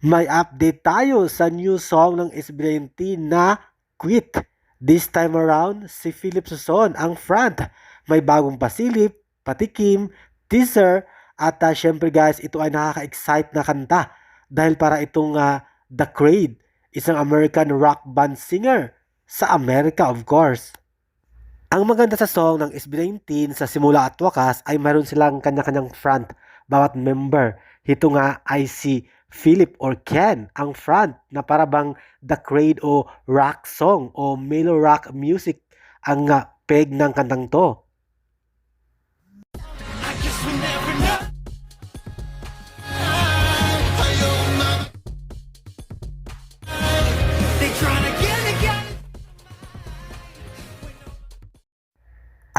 May update tayo sa new song ng SB19 na Quit. This time around, si Philip Suson ang front. May bagong pasilip, patikim, teaser, at uh, syempre guys, ito ay nakaka-excite na kanta dahil para itong ah, The Creed, isang American rock band singer sa Amerika of course. Ang maganda sa song ng SB19 sa simula at wakas ay mayroon silang kanya-kanyang front bawat member. Ito nga ay si Philip or Ken ang front na para bang The Creed o rock song o mellow rock music ang ah, peg ng kantang to.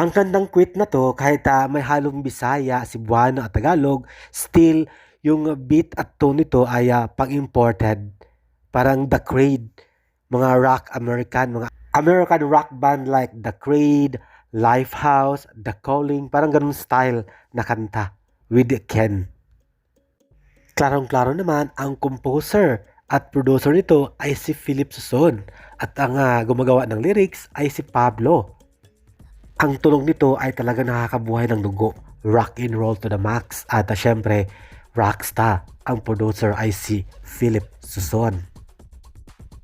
Ang kantang quit na to, kahit ah, may halong Bisaya, Cebuano at Tagalog, still yung beat at tone nito ay ah, pang-imported. Parang The Creed, mga rock American, mga American rock band like The Creed, Lifehouse, The Calling, parang ganun style na kanta with Ken. Klarong-klaro naman, ang composer at producer nito ay si Philip Suson at ang ah, gumagawa ng lyrics ay si Pablo. Ang tunog nito ay talaga nakakabuhay ng dugo. Rock and roll to the max. At uh, syempre, rockstar. Ang producer ay si Philip Suson.